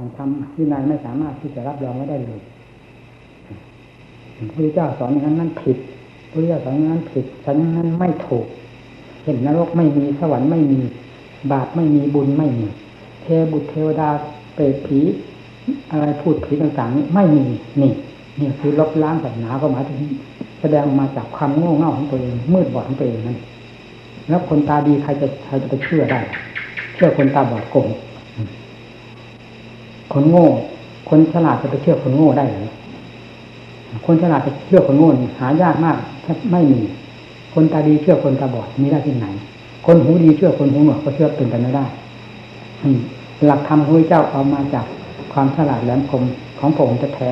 ของธรรมที่นายไม่สามารถที่จะรับรองไม่ได้เลยพระพุทธเจ้าสอนอย่างนั้นนั่นผิดพระพุทธเจ้าสอนอย่างนั้นผิดสอนอย่างนั้นไม่ถูกเห็นนรกไม่มีสวรรค์ไม่มี บาปไม่มีบุญไม่มี เทวบุตรเทวดาเปรตผี อะไรพูดผีต่างๆนี่ไม่มีนี่นี่คือลบล้างศาสนาก็หมายถึงแสดงมาจากความโง่เง่าของตัวเองมืดบอดของตัวเองนั่นแล้วคนตาดีใครจะใครจะไปเชื่อได้ เชื่อคนตาบอดโกง คนโง่ คนฉลาดจะไปเชื่อคนโง่ได้หรือคนฉลาดจะเชื่อคนโง่หายากมากแทบไม่มี คนตาดีเชื่อคนตาบอดมีได้ที่ไหน คนหูดีเชื่อคนหูหนวกก็เชื่อเป็นไปไม่ได้หลักธรรมของพระเจ้าเอามาจากความฉลาดแหลมคมของพระแท้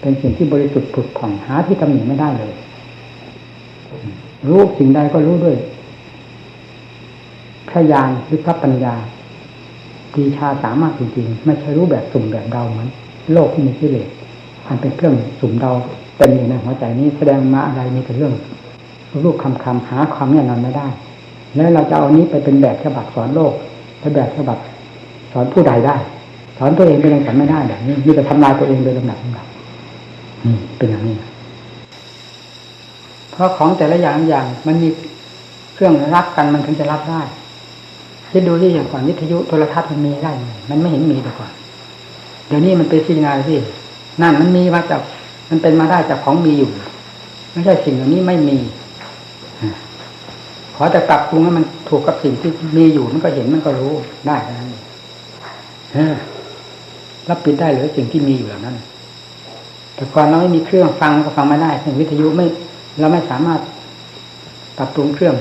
เป็นสิ่งที่บริสุทธิ์ผุดผ่องหาที่ตำหนิไม่ได้เลย รู้สิ่งใดก็รู้ด้วยพระญาณหรือพระปัญญา ปีชาสามารถจริงๆ ไม่ใช่รู้แบบสุ่มแบบเดาเหมือนโลกที่มีกิเลสอันเป็นเครื่องสุ่มเดาเต็มอยู่ในหัวใจนี้แสดงมาอะไรมีแต่เรื่องรูปคำคำหาความแน่นอนไม่ได้ แล้วเราจะเอานี้ไปเป็นแบบฉบับสอนโลกเป็นแบบฉบับสอนผู้ใดได้ สอนตัวเองเป็นยังสอนไม่ได้แบบนี้มีแต่ทำลายตัวเองโดยลำดับลำดับนี่เป็นอย่างนี้เพราะของแต่ละอย่างอย่างมันมีเครื่องรับกันมันถึงจะรับได้ คิดดูที่อย่างก่อนวิทยุโทรทัศน์มันมีได้ไงมันไม่เห็นมีแต่ก่อน เดี๋ยวนี้มันเป็นสิ่งงานที่นั่นมันมีมาจากมันเป็นมาได้จากของมีอยู่ ไม่ใช่สิ่งเหล่านี้ไม่มีขอแต่ปรับปรุงให้มันถูกกับสิ่งที่มีอยู่มันก็เห็นมันก็รู้ได้เท่านั้นรับปิดได้หรือสิ่งที่มีอยู่เหล่านั้น แต่ก่อนเราไม่มีเครื่องฟังก็ฟังไม่ได้สิ่งวิทยุไม่เราไม่สามารถปรับปรุงเครื่อง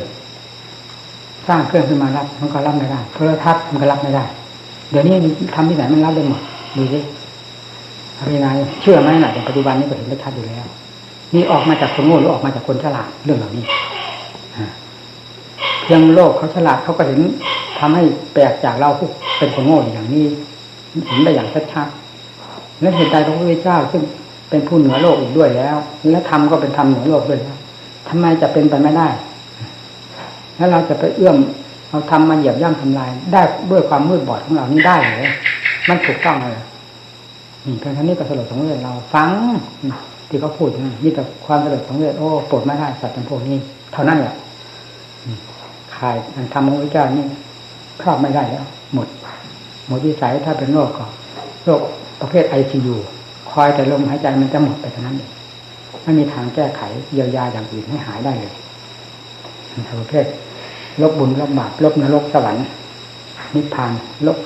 สร้างเครื่องขึ้นมารับ มันก็รับไม่ได้โทรทัศน์มันก็รับไม่ได้ เดี๋ยวนี้ทำที่ไหนมันรับได้หมดดูสิอะไรนายเชื่อไหมหน่ะในปัจจุบันนี้ก็เห็นได้ชัดอยู่แล้ว นี่ออกมาจากคนโง่หรือออกมาจากคนฉลาดเรื่องเหล่านี้เพียงโลกเขาฉลาดเขาก็เห็นทำให้แปลกจากเราผู้เป็นคนโง่อย่างนี้เห็นได้อย่างชัดๆและเหตุใดพระพุทธเจ้าซึ่งเป็นผู้เหนือโลกอีกด้วยแล้ว และธรรมก็เป็นธรรมเหนือโลกด้วยแล้วทำไมจะเป็นไปไม่ได้ แล้วเราจะไปเอื้อมเอาทำมาเหยียบย่ำทำลาย ได้ด้วยความมืดบอดของเรานี่ได้หรือมันถูกต้องเลยเพียงท่านี้ก็สลดสังเวชเราฟังที่เขาพูดนะนี่แต่ความสลดสังเวชโอ้ปวดไม่ได้สัตว์เป็นพวกนี้ เท่านั้นแหละขายอันทำของพระเจ้านี่ครอบไม่ได้แล้ว หมด หมดวิสัยถ้าเป็นโรคก็โรคประเภทไอซียูคอยแต่ลมหายใจมันจะหมดไปเท่านั้นเองไม่มีทางแก้ไขเยียวยาอย่างอื่นให้หายได้เลยประเภท ลบบุญลบบาปลบนรกสวรรค์นิพพานลบ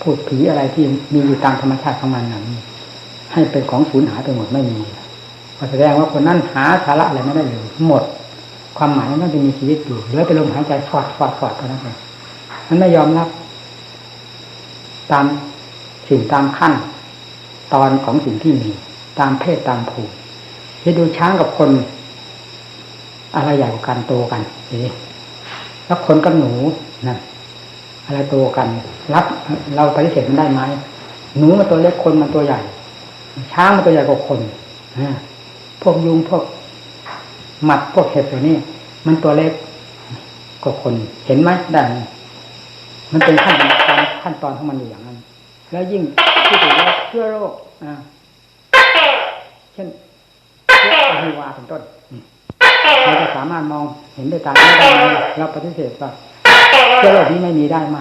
พูดผีอะไรที่มีอยู่ตามธรรมชาติของมันนั้นให้เป็นของสูญหายไปหมดไม่มีก็แสดงว่าคนนั้นหาสาระอะไรไม่ได้เลยหมด ความหมายนั้นจะมีชีวิตอยู่เหลือแต่ลมหายใจฟอดฟอดฟอดเท่านั้นเองมันไม่ยอมรับตามสิ่งตามขั้น ตอนของสิ่งที่มีตามเพศตามภูมิจะดูช้างกับคน อะไรใหญ่กว่ากันโตกันนี่ แล้วคนกับหนูนะอะไรโตกัน รับเราปฏิเสธมันได้ไหมหนูมันตัวเล็กคนมันตัวใหญ่ ช้างมันตัวใหญ่กว่าคนพวกยุงพวกหมัดพวกเห็บตัวนี้มันตัวเล็กกว่าคน เห็นไหมได้มันเป็นขั้นตอนขั้นตอนของมันอยู่อย่างนั้น แล้วยิ่งที่ถือว่าเชื้อโรคอ่าเช่นเชื้ออะฮิวาเป็นต้น เราจะสามารถมองเห็นด้วยตาไม่ได้ไหมเราปฏิเสธว่าเชื้อโรคนี้ไม่มีได้ไหม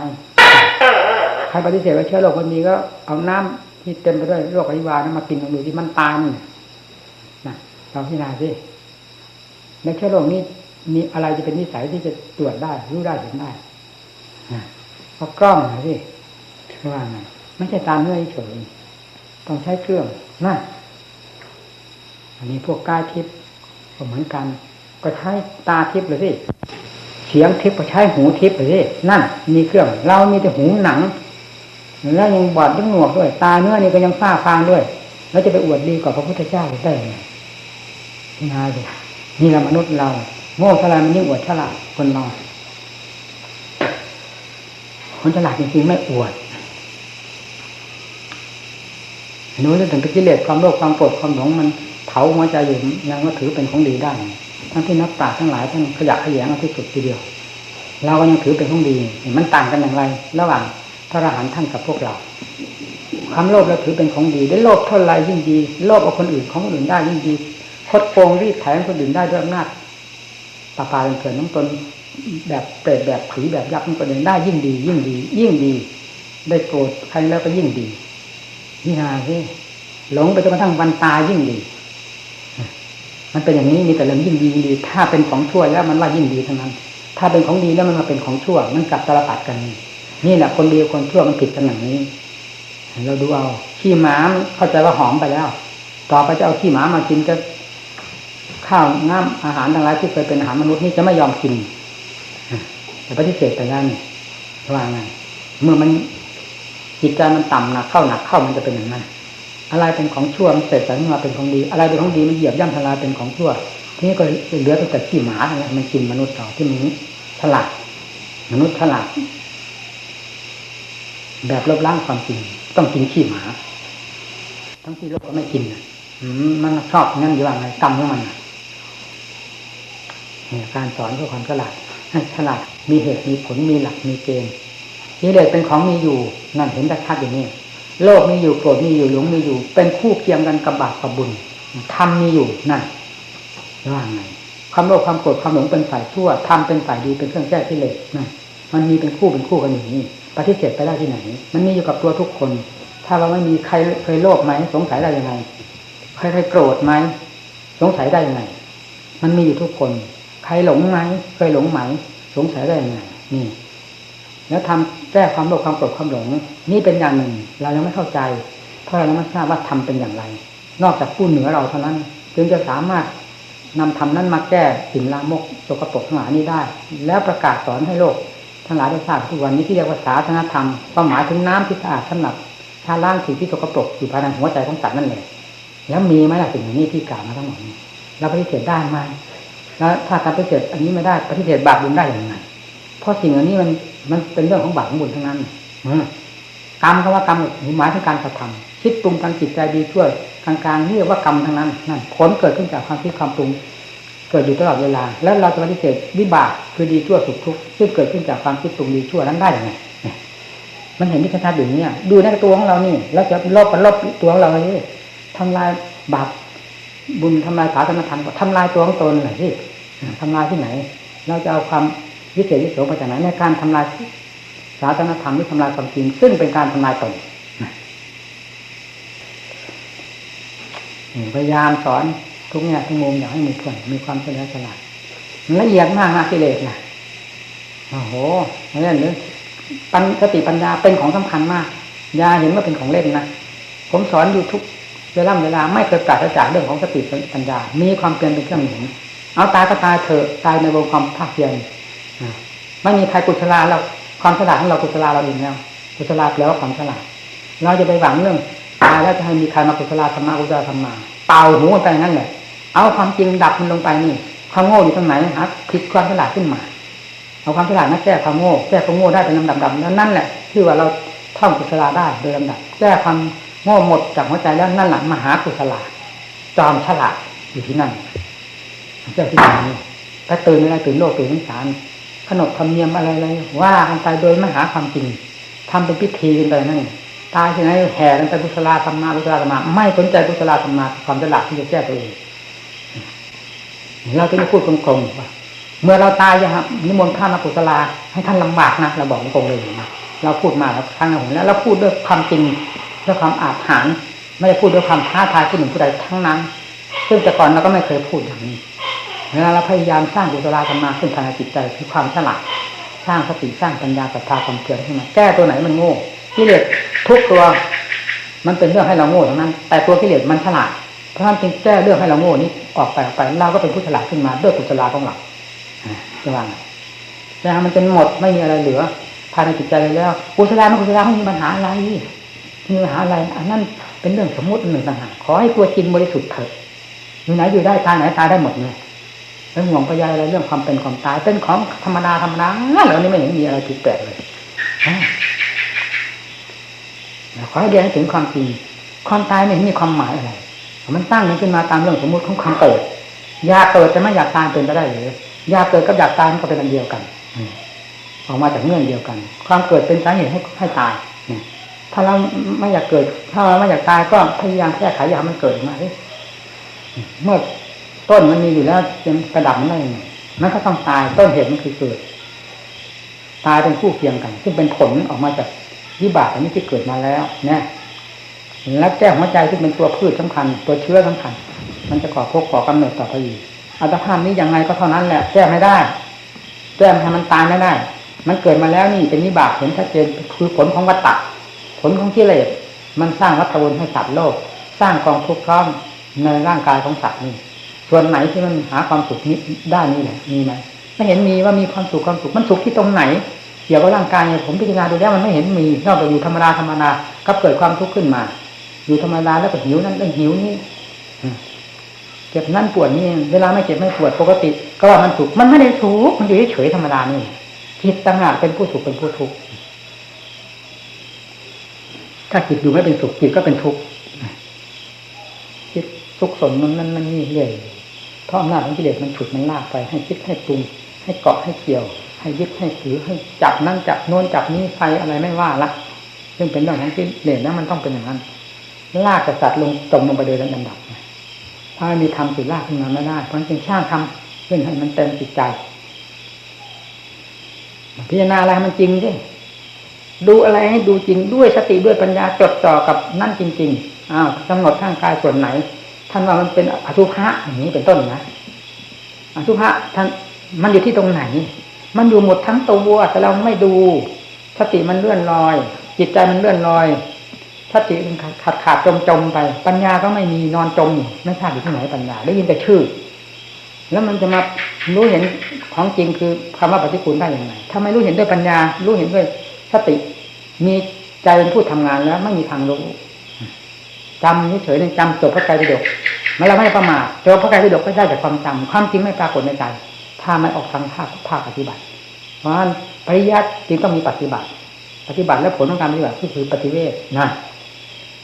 ใครปฏิเสธว่าเชื้อโรคมันมีก็เอาน้ำที่เต็มไปด้วยโรคอะฮิวานั้นมากินลองดูที่มันตายนี่นะเราพิจารณาสิในเชื้อโรคนี้มีอะไรจะเป็นนิสัยที่จะตรวจได้รู้ได้เห็นได้เอากล้องหน่อยสิว่าไงไม่ใช่ตามเนื้อเฉยต้องใช้เครื่องนะอันนี้พวกกายทิพย์ก็เหมือนกัน ก็ใช้ตาทิพย์เลยสิเสียงทิพย์ก็ใช้หูทิพย์เลยสินั่น มีเครื่อง เรามีแต่หูหนัง แล้วยังบอดยังหนวกด้วย ตาเนื้อนี่ก็ยังฝ้าฟางด้วย แล้วจะไปอวดดีกว่าพระพุทธเจ้าได้ยังไงนี่นาสินี่เรามนุษย์เรา โง่เท่าไรมันยิ่งอวดฉลาดคนเราคนฉลาดจริงๆไม่อวดรู้เรื่องถึงกิเลสความโลภความโกรธความหลงมันเผาหัวใจอยู่ยังก็ถือเป็นของดีได้ ทั้งที่นักปราชญ์ทั้งหลายท่านขยะขยงเอาที่สุดทีเดียว เราก็ยังถือเป็นของดีมันต่างกันอย่างไร ระหว่างพระอรหันต์ท่านกับพวกเราความโลภเราถือเป็นของดี ได้โลภเท่าไรยิ่งดี โลภเอาคนอื่นของคนอื่นได้ยิ่งดีคดโกงรีดไถคนอื่นได้ด้วยอำนาจปาปาเป็นเกิดน้ำตนแบบเปรตแบบผีแบบยักษ์มันก็เดินได้ยิ่งดี ยิ่งดี ยิ่งดี ได้โกรธใครแล้วก็ยิ่งดีนี่นาสิหลงไปจนกระทั่งวันตายยิ่งดี มันเป็นอย่างนี้มีแต่เรื่องยิ่งดียิ่งดี ถ้าเป็นของชั่วแล้วมันว่ายิ่งดีทั้งนั้น ถ้าเป็นของดีแล้วมันมาเป็นของชั่ว มันกลับตลปัดกัน นี่แหละคนดีคนชั่วมันผิดกันอย่างนี้ เราดูเอาขี้หมาเข้าใจว่าหอมไปแล้ว ต่อไปจะเอาขี้หมามากินจะข้าวน้ำอาหารทั้งหลายที่เคยเป็นอาหารมนุษย์นี่จะไม่ยอมกินแต่ปฏิเสธไปแล้วนี่ว่าไงเมื่อมันจิตใจมันต่ำหนักเข้าหนักเข้ามันจะเป็นอย่างนั้น อะไรเป็นของชั่วมันเสร็จแต่มาเป็นของดี อะไรเป็นของดีมันเหยียบย่ำทลายเป็นของชั่ว ทีนี้ก็เหลือแต่ขี้หมาอะไรมันกินมนุษย์เราที่มันฉลาดมนุษย์ฉลาดแบบลบล้างความจริง ต้องกินขี้หมา ทั้งที่ลกก็ไม่กินมันชอบงั้นอยู่ว่าไงกรรมของมันเนี่ยการสอนเพื่อความฉลาดให้ฉลาดมีเหตุมีผลมีหลักมีเกณฑ์กิเลสเป็นของมีอยู่ นั่นเห็นได้ชัดอย่างนี้ โลกมีอยู่โกรธมีอยู่หลงมีอยู่ เป็นคู่เคียงกันกับบาปกับบุญทำมีอยู่นั่นว่าไงความโลภความโกรธความหลงเป็นฝ่ายชั่วทำเป็นฝ่ายดีเป็นเครื่องแก้กิเลสนั่นมันมีเป็นคู่เป็นคู่กันอย่างนี้ปฏิเสธไปได้ที่ไหน มันมีอยู่กับตัวทุกคน ถ้าเราไม่มีใครเคยโลภไหมสงสัยได้ยังไงใครเคยโกรธไหมสงสัยได้ยังไง มันมีอยู่ทุกคน ใครหลงไหมเคยหลงไหม สงสัยได้ยังไงนี่ แล้วทำแก้ความโลภความโกรธความหลงนี่เป็นอย่างหนึ่ง เรายังไม่เข้าใจ เพราะเราไม่ทราบว่าทำเป็นอย่างไร นอกจากผู้เหนือเราเท่านั้น จึงจะสามารถนำธรรมนั้นมาแก้สิ่งลามกสกปรกทั้งหลายนี้ได้ แล้วประกาศสอนให้โลกทั้งหลายได้ทราบทุกวันนี้ที่เรียกว่าศาสนธรรมก็หมายถึงน้ำที่สะอาดสำหรับชาล้างสิ่งที่สกปรกอยู่ภายในหัวใจของสัตว์นั่นแหละแล้วมีไหมล่ะสิ่งนี้ที่กล่าวมาทั้งหมดนี้เราปฏิเสธได้ไหมแล้วถ้าการปฏิเสธอันนี้ไม่ได้ปฏิเสธบาปบุญได้อย่างไรเพราะสิ่งอันนี้มัน มันเป็นเรื่องของบาปของบุญทั้งนั้นกรรมก็ว่ากรรมหมายถึงการกระทำคิดปรุงทางจิตใจดีช่วยกลางๆเรียกว่ากรรมทั้งนั้นนั่นผลเกิดขึ้นจากความคิดความปรุงเกิดอยู่ตลอดเวลา แล้วเราจะปฏิเสธวิบากคือดีชั่วสุขทุกข์ซึ่งเกิดขึ้นจากความคิดปรุงดีชั่วนั้นได้อย่างไรมันเห็นที่ชัดๆอยู่เนี่ยดูในตัวของเรานี่แล้วจะลบลบตัวของเราเลยทำลายบาปบุญทำลายศาสนธรรมทำลายตัวของตนหน่อยสิทำลายที่ไหน เราจะเอาความ วิเศษวิโสมาจากไหนในการทำลายศาสนธรรมหรือทำลายความจริง ซึ่งเป็นการทำลายตนพยายามสอนทุกแง่ทุกมุมอยากให้มีเพื่อนมีความเฉลียวฉลาดมันละเอียดมากนะกิเลสนะโอ้โหนี่นเรื่องปัญสติปัญญาเป็นของสำคัญมากยาเห็นว่าเป็นของเล่นนะผมสอนอยู่ทุกเวลาเวลาไม่เคยปราศจากเรื่องของสติปัญญา มีความเปลี่ยนเป็นเครื่องหนุนเอาตายก็ตายเถอะตายในวงความภาคเพียร ไม่มีใครกุศลาเราความฉลาดของเรากุศลาเราเองแล้วกุศลาแปลว่าความฉลาด เราจะไปหวังเรื่องตายแล้วจะให้มีใครมากุศลาธรรมะกุศลาธรรมะเป่าหูไปนั่นแหละ เอาความจริงดับมันลงไปนี่ความโง่อยู่ตรงไหนฮะผิดความฉลาดขึ้นมาเอาความฉลาดมาแก้ความโง่แก้ความโง่ได้เป็นลำดับดับแล้วนั่นแหละที่ว่าเราท่องกุศลาได้โดยลำดับ แก้ความโง่หมดจากหัวใจแล้วนั่นแหละมหากุศลาจอมฉลาดอยู่ที่นั่นเจ้าที่ไหนถ้าตื่นอะไรตื่นโลกตื่นสงสาร ขนบธรรมเนียมอะไรอะไรว่ากันไปโดยไม่หาความจริงทำเป็นพิธีกันไปนั่นตายที่ไหนแห่กันไปกุศลาธรรมะกุศลาธรรมะไม่สนใจกุศลาธรรมะความฉลาดที่จะแก้ตัวเองเราจะพูดตรงๆว่าเมื่อเราตายจะนิมนต์ท่านมากุศลาให้ท่านลำบากนะเราบอกตรงเลยนะเราพูดมาแล้วครั้งหนึ่งแล้วเราพูดด้วยความจริงด้วยความอาถรรพ์ไม่ได้พูดด้วยความท้าทายผู้หนึ่งผู้ใดทั้งนั้น ซึ่งแต่ก่อนเราก็ไม่เคยพูดอย่างนี้ เวลาเราพยายามสร้างกุศลธรรมะขึ้นภายในจิตใจคือความฉลาดสร้างสติสร้างปัญญาศรัทธาความเพียรขึ้นมาแก้ตัวไหนมันโง่กิเลสทุกตัว มันเป็นเรื่องให้เราโง่ทั้งนั้น แต่ตัวกิเลสมันฉลาดเพราะฉะนั้นจึงแก้เรื่องให้เราโง่นี้ออกไปออกไปเราก็เป็นผู้ฉลาดขึ้นมาด้วยกุศลของเราจะว่าไงแต่มันเป็นหมดไม่มีอะไรเหลือภายในจิตใจเลยแล้วกุศลมันกุศลไม่มีปัญหาอะไรมีปัญหาอะไร อันนั้นเป็นเรื่องสมมติหนึ่งต่างหากขอให้ตัวจริงบริสุทธิ์เถิดอยู่ไหนอยู่ได้ตายไหนตายได้หมดเลย แล้วห่วงพยายอะไรเรื่องความเป็นความตาย เป็นของธรรมดาธรรมดาเหล่านี้ไม่เห็นมีอะไรผิดแปลกเลยขอให้เรียนถึงความจริงความตายไม่มีความหมายอะไรมันตั้งขึ้นมาตามเรื่องสมมติของความเกิดอยากเกิดแต่ไม่อยากตายเป็นไปได้หรืออยากเกิดกับอยากตายมันก็เป็นอันเดียวกันออกมาจากเงื่อนเดียวกัน ความเกิดเป็นสาเหตุให้ให้ตายถ้าเราไม่อยากเกิด ถ้าเราไม่อยากตายก็พยายามแก้ไขอย่าให้มันเกิดมาเมื่อ ต้นมันมีอยู่แล้วจะกระดับมันได้ยังไงมันก็ต้องตายต้นเหตุมันคือเกิด ตายเป็นคู่เคียงกัน ซึ่งเป็นผลออกมาจากวิบากอันนี้ที่เกิดมาแล้วเนี่ยแล้วแก้หัวใจที่เป็นตัวพืชสำคัญ ตัวเชื้อสำคัญ มันจะก่อพกก่อกำเนิดต่อไปอีกอัตภาพนี้ยังไงก็เท่านั้นแหละแก้ไม่ได้แก้ให้มันตายไม่ได้ มันเกิดมาแล้วนี่เป็นวิบากเห็นชัดเจนคือผลของวัตตะผลของกิเลสมันสร้างวัฏวนให้สัตว์โลก สร้างกองทุกข์พร้อมในร่างกายของสัตว์นี่ ส่วนไหนที่มันหาความสุขนี้ได้นี่แหละมีไหมไม่เห็นมีว่ามีความสุขความสุขมันสุขที่ตรงไหนเกี่ยวกับร่างกายเนี่ยผมพิจารณาดูแล้วมันไม่เห็นมีนอกจากอยู่ธรรมดาธรรมดาก็เกิดความทุกข์ขึ้นมา อยู่ธรรมดาแล้วก็หิวนั่นแล้วหิวนี่เจ็บนั่นปวดนี่เวลาไม่เจ็บไม่ปวดปกติ ก็ว่ามันสุขมันไม่ได้สุขมันอยู่เฉยธรรมดานี่จิตต่างหากเป็นผู้สุขเป็นผู้ทุกข์ถ้าจิตอยู่ไม่เป็นสุขจิตก็เป็นทุกข์จิตสุขสนมันนั่นมันนี่เรื่อย เพราะอำนาจของกิเลสมันฉุดมันลากไปให้คิดให้ปรุง ให้เกาะให้เกี่ยว ให้ยึดให้ถือให้จับนั่นจับโน้นจับนี้ไฟอะไรไม่ว่าละซึ่งเป็นเรื่องของกิเลสนะมันต้องเป็นอย่างนั้น ลากกษัตริย์ลงจมลงไปโดยลำดับถ้าไม่มีธรรมสิลากขึ้นมาไม่ได้เพราะจึงช่างทำเพื่อให้มันเต็มจิตใจ พิจารณาอะไรมันจริงดิดูอะไรให้ดูจริงด้วยสติด้วยปัญญาจดจ่อกับนั่นจริง ๆอ้าวกำหนดร่างกายส่วนไหน ท่านว่ามันเป็นอสุภะอย่างนี้เป็นต้นนะอสุภะท่านมันอยู่ที่ตรงไหน มันอยู่หมดทั้งตัวแต่เราไม่ดูสติมันเลื่อนลอย จิตใจมันเลื่อนลอยสติมันขาดขาดจมจมไป ปัญญาก็ไม่มีนอนจมไม่ทราบอยู่ที่ไหนปัญญา ได้ยินแต่ชื่อ แล้วมันจะมารู้เห็นของจริงคือคำว่าปฏิคุณได้อย่างไรถ้าไม่รู้เห็นด้วยปัญญา รู้เห็นด้วยสติ มีใจเป็นผู้ทำงานแล้ว ไม่มีทางรู้ จำเฉยๆจำจบพระไตรปิฎกมันเราไม่ประมาทจบพระไตรปิฎกไม่ได้แต่ความจำความจริงไม่ปรากฏในใจถ้าไม่ออกทางภาคภาคปฏิบัติ เพราะฉะนั้นปริยัติจึงต้องมีปฏิบัติ ปฏิบัติและผลของการปฏิบัติก็คือปฏิเวทนะ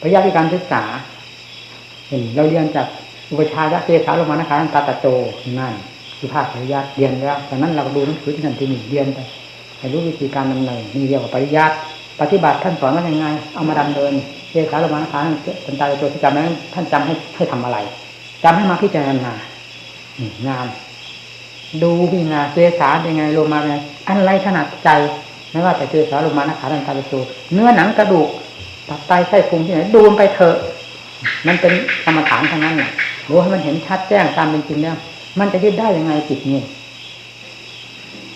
ปริยัติการศึกษาเราเรียนจากอุปชายะเตสาลมานะคะตาตะโจนั่นคือภาคปริยัติเรียนแล้วจากนั้นเราดูหนังสือที่นั่นที่นี่เรียนไปให้รู้วิธีการดำเนินนี่เรียกว่าปริยัติปฏิบัติท่านสอนว่ายังไง เอามาดำเนิน เตสาลมานะคะสันตาตะโจที่จำนั้น ท่านจำให้ให้ทำอะไรจำให้มาพิจารณางานดูพิจารณาเจสาเป็นไงโลมาเป็นไงอะไรถนัดใจไม่ว่าแต่เจสาโลมานะขาดันตาลโซเนื้อหนังกระดูกตับไตไส้พุงที่ไหนดูไปเถอะ มันเป็นกรรมฐานทั้งนั้นแหละรู้ให้มันเห็นชัดแจ้งตามเป็นจริงแล้วมันจะยึดได้ยังไงจิตนี่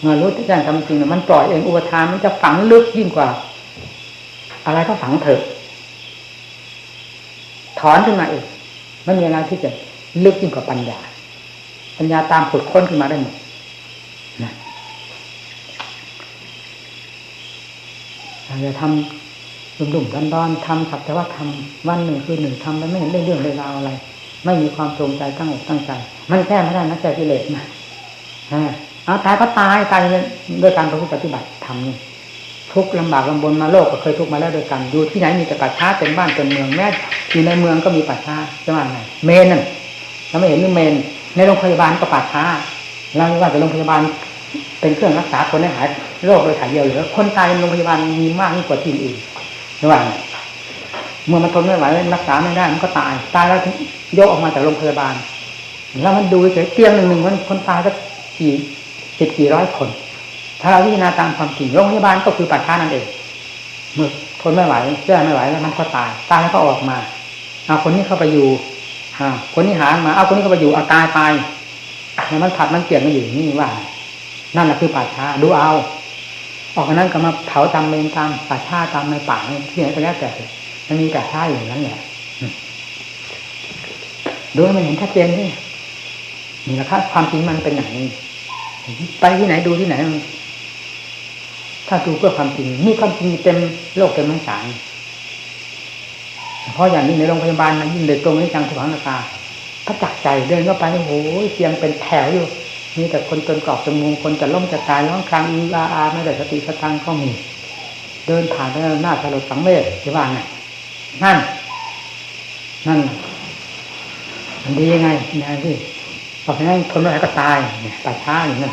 เมื่อรู้แจ้งตามจริงมันปล่อยเองอุปทานมันจะฝังลึกยิ่งกว่า อะไรก็ฝังเถอะ ถอนขึ้นมาเองไม่มีอะไรที่จะลึกยิ่งกว่าปัญญา ปัญญาตามขุดค้นขึ้นมาได้หมดนะเราจะทำดุ่มๆดอนๆทำสักแต่ว่าทำวันหนึ่งคือหนึ่งทำแล้วไม่เห็นเรื่องเรื่องราวอะไร ไม่มีความตรงใจตั้งอกตั้งใจ มันแก้ไม่ได้นะใจกิเลสนะเอาตายก็ตายตายด้วยการประพฤติปฏิบัติทำนี่ ทุกลำบากลำบนมาโลกก็เคยทุกมาแล้วด้วยกันอยู่ที่ไหนมีแต่ป่าช้าเต็มบ้านเต็มเมืองแม้อยู่ในเมืองก็มีป่าช้าจะว่าไงเมนนั่นเราไม่เห็นนี่เมน ในโรงพยาบาลก็ป่าช้าเราว่าแต่โรงพยาบาล เป็นเครื่องรักษาคนให้หายโรคโดยถ่ายเดียวหรือคนตายในโรงพยาบาลมีมากยิ่งกว่าที่อื่นระหว่างเมื่อมันทนไม่ไหวรักษาไม่ได้มันก็ตายตายแล้วยกออกมาจากโรงพยาบาลแล้วมันดูเฉยเตียงหนึ่งหนึ่งมันคนตายก็กี่สิบกี่ร้อยคน ถ้าเราพิจารณาตามความจริงโรงพยาบาลก็คือป่าช้านั่นเองเมื่อทนไม่ไหวแก้ไม่ไหวแล้วมันก็ตายตายแล้วก็ออกมาเอาคนนี้เข้าไปอยู่คนนี้หามาเอาคนนี้ก็ไปอยู่เอาตายไปแล้วมันผัดมันเปลี่ยนมาอยู่นี่ว่า นั่นแหละคือป่าช้าดูเอา ออกนั้นก็มาเผาตามเมนตามป่าช้าตามในป่าที่ไหนก็แล้วแต่มันมีป่าช้าอยู่นั้นแหละดูให้มันเห็นชัดเจนนี่นี่แหละครับความจริงมันเป็นอย่างนี้ไปที่ไหนดูที่ไหน ถ้าดูเพื่อความจริงมีความจริงเต็มโลกเต็มทั้งสารเพราะอย่างนี้ในโรงพยาบาลมันยิ่งเด็ดตรงนี้จังสุขังนาคาพระจักใจเดินเข้าไปโอ้โหเสียงเป็นแถวอยู่มีแต่คนจนกรอบจมูกคนจะล้มจะตายร้องครางลาอาไม่ได้สติสตังก็มีเดินผ่านไปหน้าสลดสังเวชที่ว่าไงนั่น นั่นมันดียังไงนะที่พอไปนั่งทนไม่ไหวก็ตายเนี่ยป่าช้าอย่างนั้น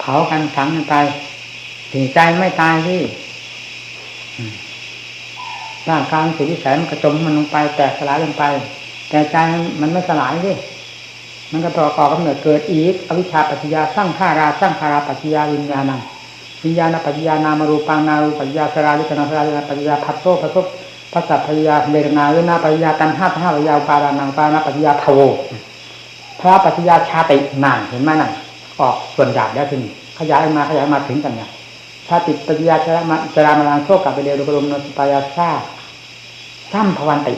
เผากันฝังกันไปถึงใจไม่ตายที่ร่างกายสุดวิสัยมันกระจมมันลงไป แตกสลายลงไป แต่ใจมันไม่สลายที่มันก็ต่อก่อกำเนิดเกิดอีก อวิชชาปัจจยาสร้างขาราสร้างคาราปัจจยาวิญญาณังวิญญาณปัจจยานามารูปังนารูปัจจยาสราลิกนาสราลิกนาปัจจยาพัทโซพัทโซพัสสะปัจจยาเบรนาเวนาปัจจยาตันห้าห้าปัจจยาปารานังปานาปัจจยาทโวพระปัจจยาชาตินานเห็นไหมนั่น ออกส่วนหยาบแล้วทีนี้ขยายมาขยายมาถึงกันเนี่ยชาติปัจจยาชรามาชรามาลังโชกกับไปเรียวดุกรมนสปายาชาซ้ำพวันติ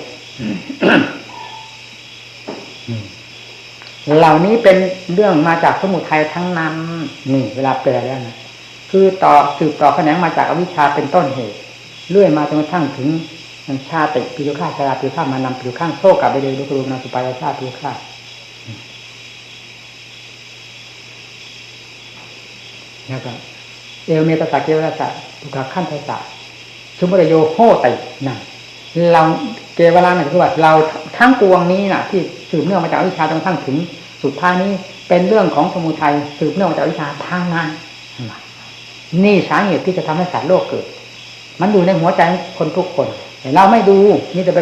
เหล่านี้เป็นเรื่องมาจากสมุทัยทั้งนั้นนี่ เวลาแปลแล้วนะคือต่อสืบต่อแขนงมาจากอวิชชาเป็นต้นเหตุเลื่อยมาจนกระทั่งถึงชาติปิโยฆาชาราปิโยฆามานำปิโยข้างโซกับไปเลยดุกรูนาสุปายาชาปิโยฆา แล้วก็เอวเมตตาเกวราสะตุกขขั้นเทศะชุมรโยโหตินั่นเราเกวรานี่ยคือว่าเราทั้งปวงนี้น่ะที่สืบเนื่องมาจากวิชาจนกระทั่งถึงสุดท้ายนี้ เป็นเรื่องของสมุทัยสืบเนื่องมาจากวิชาทางนั้นนี่สาเหตุที่จะทำให้สัตว์โลกเกิด มันอยู่ในหัวใจคนทุกคนแต่เราไม่ดูนี่จะไป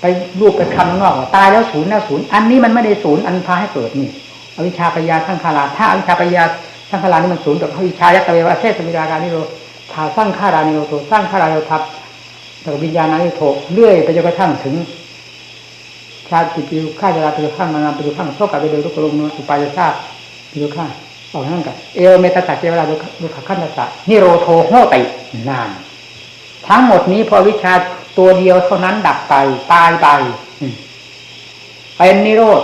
ไปรูปไปคำนอกตายแล้วศูนย์แล้วศูนย์อันนี้มันไม่ได้ศูนย์อันพาให้เกิดนี่อวิชชาปัญญาทั้งคาราถ้าอวิชชาปั ญญางคารานี่มันศูนย์กับอวิชายัตเววะเทสมิราการนิโรธาสร้างคารานิโรโทสร้างคารานิโยทับแต่วิญญาณนิโทเรื่อยไปจนกระทั่งถึงชาติปิวข้าจะลาปิวข้ามานามปิวข้างโชคกับไปเลยทุกลมนุสุปายชาปิวข้าออกนั่นกันเอวเมตตาเจเวลาดูขขั้นตะนิโรโทโหตินาน ทั้งหมดนี้พอวิชาตัวเดียวเท่านั้นดับไปตายไปเป็นนิโรธ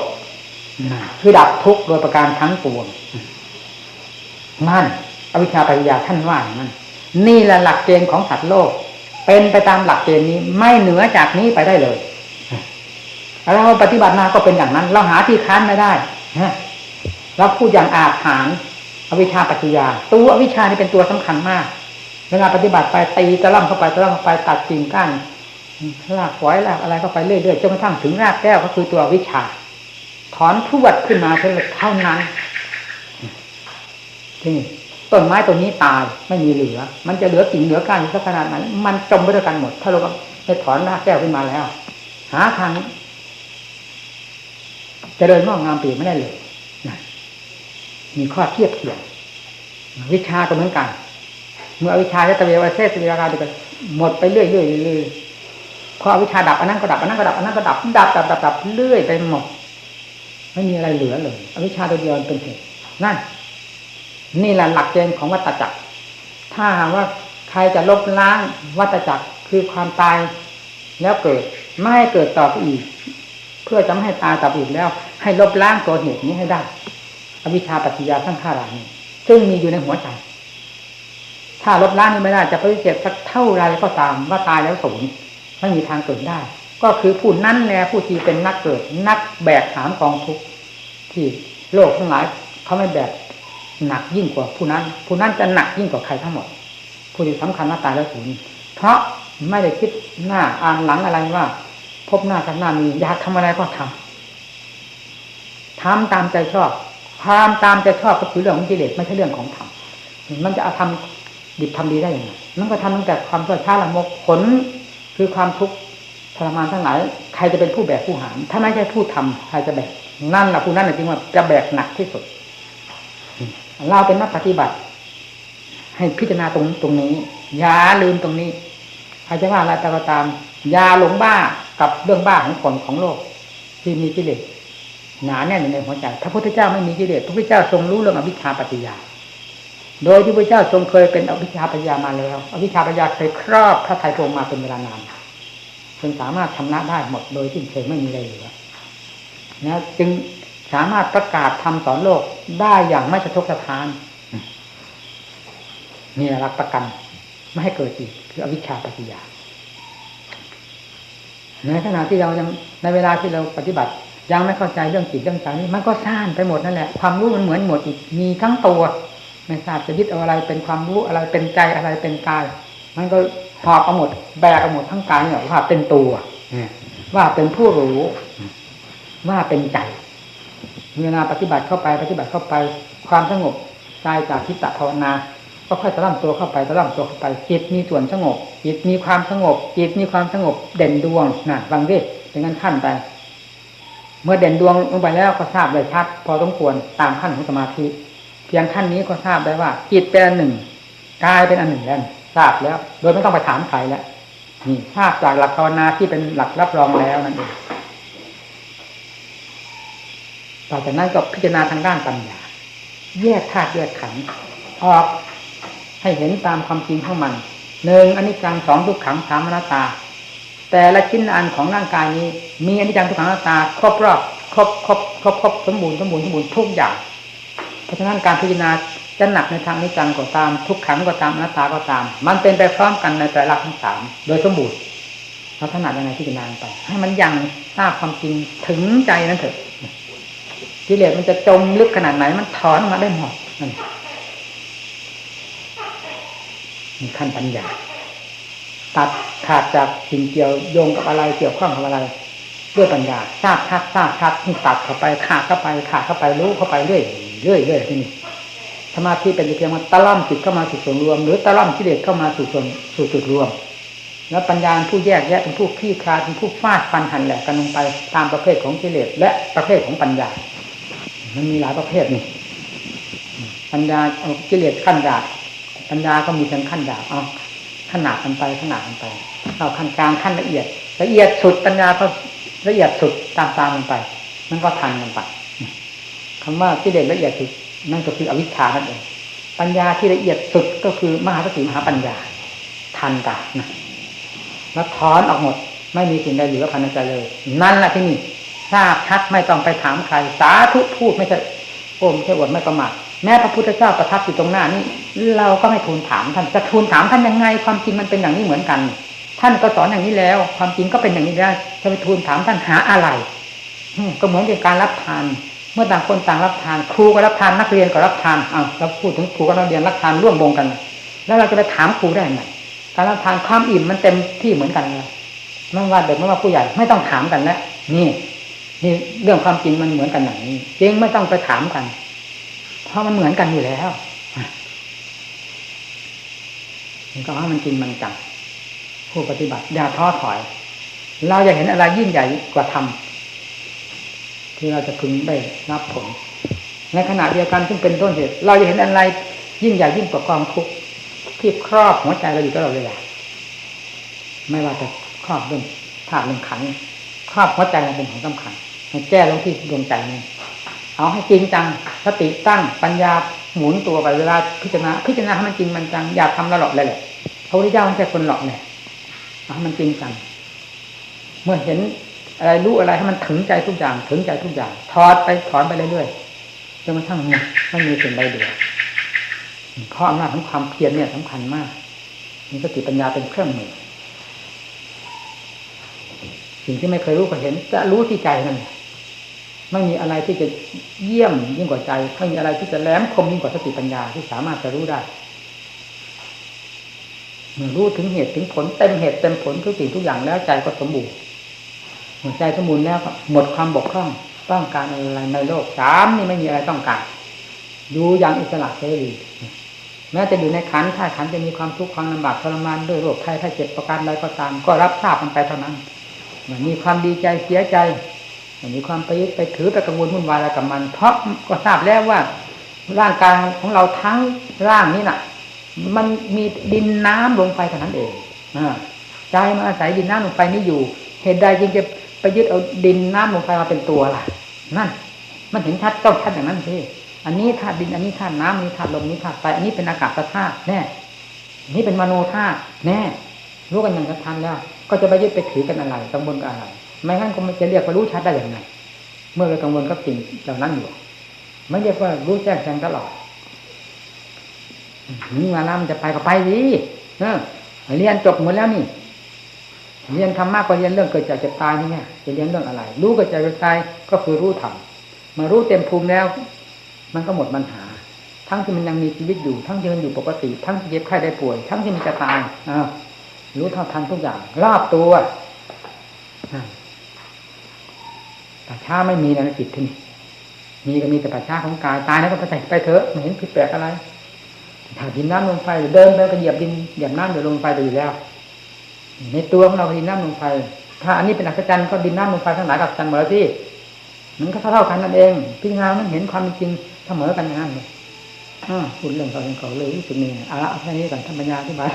คือดับทุกข์โดยประการทั้งปวง นั่นอวิชชาปัญญาท่านว่านั่นนี่แหละหลักเกณฑ์ของสัตว์โลก เป็นไปตามหลักเกณฑ์นี้ไม่เหนือจากนี้ไปได้เลยเราปฏิบัติมาก็เป็นอย่างนั้น เราหาที่ค้านไม่ได้เราพูดอย่างอาถรรพ์อวิชชาปัจจยา ตัวอวิชชานี่เป็นตัวสำคัญมาก เวลาปฏิบัติไปตีตะล่ำเข้าไปตะล่ำเข้าไปตัดกิ่งก้านลากฝอยลากอะไรเข้าไปเรื่อยๆจนกระทั่งถึงรากแก้วก็คือตัววิชา ถอนพรวดขึ้นมาเท่านั้น ที่ต้นไม้ตัวนี้ตายไม่มีเหลือ มันจะเหลือกิ่งเหลือก้านสักขนาดไหนมันจมไปด้วยกันหมด ถ้าเราไปถอนรากแก้วขึ้นมาแล้ว หาทางจะเดินงอกงามปีไม่ได้เลยนะมีข้อเทียบเทียงวิชาก็เหมือนกัน เมื่อวิชาจะตะเววเทศวิราการจะหมดไปเรื่อยๆเรื่อยๆพอวิชาดับอันนั้นก็ดับอันนั้นก็ดับอันนั้นก็ดับดับดับดับดับเรื่อยไปหมด ไม่มีอะไรเหลือเลยอวิชชาตัวเดียวเป็นเหตุนั่น นี่แหละหลักเกณฑ์ของวัตจักร ถ้าหากว่าใครจะลบล้างวัตจักรคือความตายแล้วเกิดไม่ให้เกิดต่อไปอีก เพื่อจะไม่ให้ตายต่อไปอีกแล้ว ให้ลบล้างตัวเหตุนี้ให้ได้ อวิชชาปัจจยาทั้งข้ารานี้ซึ่งมีอยู่ในหัวใจถ้าลบล้างนี้ไม่ได้จะปฏิเสธสักเท่าไรก็ตามว่าตายแล้วสูญไม่มีทางเกิดได้ ก็คือผู้นั้นแหละผู้ที่เป็นนักเกิด นักแบกหามกองทุกข์ที่โลกทั้งหลายเขาไม่แบก หนักยิ่งกว่าผู้นั้น ผู้นั้นจะหนักยิ่งกว่าใครทั้งหมด ผู้ที่สำคัญว่าตายแล้วสูญเพราะไม่ได้คิดหน้าอ่านหลังอะไรว่า พบหน้ากันหน้ามีอยากทำอะไรก็ทำทำตามใจชอบความตามใจชอบก็คือเรื่องของกิเลสไม่ใช่เรื่องของธรรมมันจะเอาทำดิบทำดีได้ยังไงมันก็ทำตั้งแต่ความชั่วช้าละมกผลคือความทุกข์ทรมานทั้งหลายใครจะเป็นผู้แบกผู้หาม ถ้าไม่ใช่ผู้ทำใครจะแบกนั่นแหละผู้นั้นจริงว่าจะแบกหนักที่สุด เราเป็นนักปฏิบัติ ให้พิจารณาตรงตรงนี้ อย่าลืมตรงนี้ใครจะว่าอะไรก็ตาม อย่าหลงบ้ากับเรื่องบ้าของคนของโลก ที่มีกิเลสหนาแน่นในหัวใจพระพุทธเจ้าไม่มีกิเลสพระพุทธเจ้าทรงรู้เรื่องอวิชชาปัจจยา โดยที่พระเจ้าทรงเคยเป็นอวิชชาปัญญามาแล้ว อวิชชาปัญญาเคยครอบพระไตรพงมาเป็นเวลานานจึงสามารถชำระได้หมดโดยที่เคยไม่มีอะไรเหลือนะจึง สามารถประกาศทำสอนโลกได้อย่างไม่สะทกสะท้านนี่หลักประกัน ไม่ให้เกิดอีกคืออวิชชาปัญญาในขณะที่เรายังในเวลาที่เราปฏิบัติ ยังไม่เข้าใจเรื่องจิตเรื่องใจนี่มันก็ซ่านไปหมดนั่นแหละความรู้มันเหมือนหมดอีกมีทั้งตัวไม่ทราบจะยึดเอาอะไรเป็นความรู้อะไรเป็นใจอะไรเป็นกาย มันก็หอบเอาหมดแบกเอาหมดทั้งกายเนี่ยว่าเป็นตัวว่าเป็นผู้รู้ ว่าเป็นใจ เวลาปฏิบัติเข้าไปปฏิบัติเข้าไป ความสงบตายจากทิฏฐภาวนา ก็ค่อยตะล่ำตัวเข้าไปตะล่ำตัวเข้าไปจิตมีส่วนสงบจิตมีความสงบจิตมีความสงบเด่นดวงนะฟังดิเป็นงั้นขั้นไป เมื่อเด่นดวงลงไปแล้วก็ทราบได้ชัดพอสมควรตามขั้นของสมาธิ เพียงขั้นนี้ก็ทราบได้ว่าจิตเป็นอันหนึ่งกายเป็นอันหนึ่งแล้วทราบแล้ว โดยไม่ต้องไปถามใครแล้วนี่ทราบจากหลักภาวนาที่เป็นหลักรับรองแล้วนั่นเอง ต่อจากนั้นก็พิจารณาทางด้านปัญญา แยกธาตุแยกขันธ์ออกให้เห็นตามความจริงของมันหนึ่งอนิจจังสองทุกขังสามอนัตตา แต่ละชิ้นอันของร่างกายนี้ มีอนิจจังทุกขังอนัตตาครบรอบครบครบครบครบสมบูรณ์สมบูรณ์สมบูรณ์ทุกอย่าง เพราะฉะนั้นการพิจารณาจะหนักในทางอนิจจังก็ตาม ทุกขังก็ตามอนัตตาก็ตาม มันเป็นไปพร้อมกันในแต่ละทั้งสามโดยสมบูรณ์เราถนัดยังไงพิจารณาไป ให้มันยังทราบความจริงถึงใจนั้นเถอะ กิเลสมันจะจมลึกขนาดไหน มันถอนออกมาได้หมดนั่นมีขั้นปัญญา ตัดขาดจากสิ่งเกี่ยวโยงกับอะไรเกี่ยวข้องกับอะไรด้วยปัญญาทราบชัดทราบชัดนี่ตัดเข้าไปขาดเข้าไปขาดเข้าไปรู้เข้าไปเรื่อยเรื่อยเรื่อยที่นี่สมาธิเป็นเพียงว่าตะล่อมจิตเข้ามาสู่ส่วนรวม หรือตะล่อมกิเลสเข้ามาสู่ส่วนสู่จุดรวม แล้วปัญญาผู้แยกแยะเป็นผู้ขี้คลาเป็นผู้ฟาดฟันหันแหลกกันลงไปตามประเภทของกิเลสและประเภทของปัญญา มันมีหลายประเภทนี่ปัญญาเอากิเลสขั้นหยาบปัญญาก็มีเพียงขั้นหยาบเอาขนาดกันไปขนาดกันไปเอาขั้นกลางขั้นละเอียด ละเอียดสุดปัญญาก็ละเอียดสุดตามตามกันไป มันก็ทันกันไปคำว่ากิเลสละเอียดสุดนั่นก็คืออวิชชานั่นเองปัญญาที่ละเอียดสุดก็คือมหาสติมหาปัญญา ทันกันนะแล้วถอนออกหมด ไม่มีสิ่งใดเหลือภายในใจเลย นั่นแหละที่นี่ ทราบชัดไม่ต้องไปถามใคร สาธุพูดไม่ใช่โอ้ไม่ใช่อวดไม่ประมาทแม้พระพุทธเจ้าประทับอยู่ตรงหน้านี้ เราก็ไม่ทูลถามท่านจะทูลถามท่านยังไง ความจริงมันเป็นอย่างนี้เหมือนกัน ท่านก็สอนอย่างนี้แล้ว ความจริงก็เป็นอย่างนี้แล้วจะไปทูลถามท่านหาอะไรก็เหมือนกับการรับทาน เมื่อต่างคนต่างรับทาน ครูก็รับทานนักเรียนก็รับทานอ้าเราพูดถึงครูกับนักเรียนรับทานร่วมวงกัน แล้วเราจะไปถามครูได้ไงการรับทานความอิ่มมันเต็มที่เหมือนกันเลยไม่ว่าเด็กไม่ว่าผู้ใหญ่ไม่ต้องถามกันแล้วนี่ นี่เรื่องความจริงมันเหมือนกันอย่างนี้จริงไม่ต้องไปถามกัน เพราะมันเหมือนกันอยู่แล้วมันก็ว่ามันจริงมันจังผู้ปฏิบัติอย่าท้อถอย เราอยากเห็นอะไรยิ่งใหญ่กว่าธรรมที่เราจะพึงได้รับผล ในขณะเดียวกันซึ่งเป็นต้นเหตุ เราจะเห็นอะไรยิ่งใหญ่ยิ่งกว่าความทุกข์ที่ครอบหัวใจเราอยู่ตลอดเวลาไม่ว่าจะครอบเรื่องธาตุเรื่องขันธ์ ครอบหัวใจเราเป็นของสำคัญให้แก้ลงที่ดวงใจนี่เอาให้จริงจังสติตั้งปัญญาหมุนตัวไปเวลาพิจารณาพิจารณาให้มันจริงมันจังอย่าทำละหลอกเลยแหละพระพุทธเจ้าไม่ใช่คนหลอกเนี่ยเอาให้มันจริงจังเมื่อเห็นอะไรรู้อะไรให้มันถึงใจทุกอย่าง ถึงใจทุกอย่างถอดไปถอนไปเรื่อยๆจนกระทั่งไม่มีสิ่งใดเหลือข้ออำนาจของความเพียรเนี่ยสำคัญมากมีสติปัญญาเป็นเครื่องมือ สิ่งที่ไม่เคยรู้ก็เห็น จะรู้ที่ใจนั่นไม่มีอะไรที่จะเยี่ยมยิ่งกว่าใจไม่มีอะไรที่จะแหลมคมยิ่งกว่าสติปัญญาที่สามารถจะรู้ได้เมื่อรู้ถึงเหตุถึงผลเต็มเหตุเต็มผลทุกสิ่งทุกอย่างแล้วใจก็สมบูรณ์หัวใจสมบูรณ์แล้วหมดความบกพร่องต้องการอะไรในโลกสามนี่ไม่มีอะไรต้องการอยู่อย่างอิสระเสรีแม้จะอยู่ในขันถ้าขันจะมีความทุกข์ความลำบากทรมานด้วยโรคไข้ไข้เจ็บประการใดก็ตาม ก็รับทราบมันไปเท่านั้น มันมีความดีใจเสียใจมันมีความไปยึดไปถือไปกังวลวุ่นวายอะไรกับมัน เพราะก็ทราบแล้วว่า ร่างกายของเราทั้งร่างนี้น่ะ มันมีดินน้ำลงไปเท่านั้นเองอใจมันอาศัยดินน้ำลงไปนี่อยู่ เหตุใดจึงจะไปยึดเอาดินน้ำลงไปมาเป็นตัวล่ะ นั่น มันเห็นชัดต้องชัดอย่างนั้นสิอันนี้ธาตุดิน อันนี้ธาตุน้ำอันนี้ธาตุลมนี้ธาตุไฟอันนี้เป็นอากาศธาตุแน่นี่เป็นมโนธาตุแน่ รู้กันอย่างชัดแล้ว ก็จะไปยึดไปถือกันอะไรกังวลกับอะไรไม่งั้นก็ไม่จะเรียกว่ารู้ชัดได้อย่างไรเมื่อเรากังวลกับสิ่งเหล่านั้นอยู่ไม่เรียกว่ารู้แจ้งแทงตลอดนี่มาแล้วมันจะไปก็ไปดิเออเรียนจบหมดแล้วนี่ เรียนทำมากกว่าเรียนเรื่องเกิดจากเจ็บตายนี่ไงจะเรียนเรื่องอะไร รู้เกิดจากเจ็บตายก็คือรู้ธรรมมารู้เต็มภูมิแล้ว มันก็หมดปัญหา ทั้งที่มันยังมีชีวิตอยู่ ทั้งที่มันอยู่ปกติ ทั้งที่เจ็บไข้ได้ป่วย ทั้งที่มันจะตายอ้าว รู้เท่าทันทุกอย่าง รอบตัวแต่ช้าไม่มีในจิตที่นี่มีก็มีแต่ปัจฉาของกายตายแล้วก็ไปไปเถอะไม่เห็นผิดแปลกอะไรถ้าดินน้ำลมไฟเดินไปก็เหยียบดินเหยียบน้ำเดี๋ยวลมไฟไปอยู่แล้ว ในตัวของเราดินน้ำลมไฟ ถ้าอันนี้เป็นอัศจรรย์ก็ดินน้ำลมไฟทั้งหลายกับอัศจรรย์หมดแล้วที่มันก็เท่ากันนั่นเองพิจารณามันเห็นความจริงเสมอกันอย่างนั้นเลยอ่าพูดเรื่องเขาเรื่องเขาเลยรู้สึกนี่เอาละเอาแค่นี้ก่อนท่านปัญญาที่บา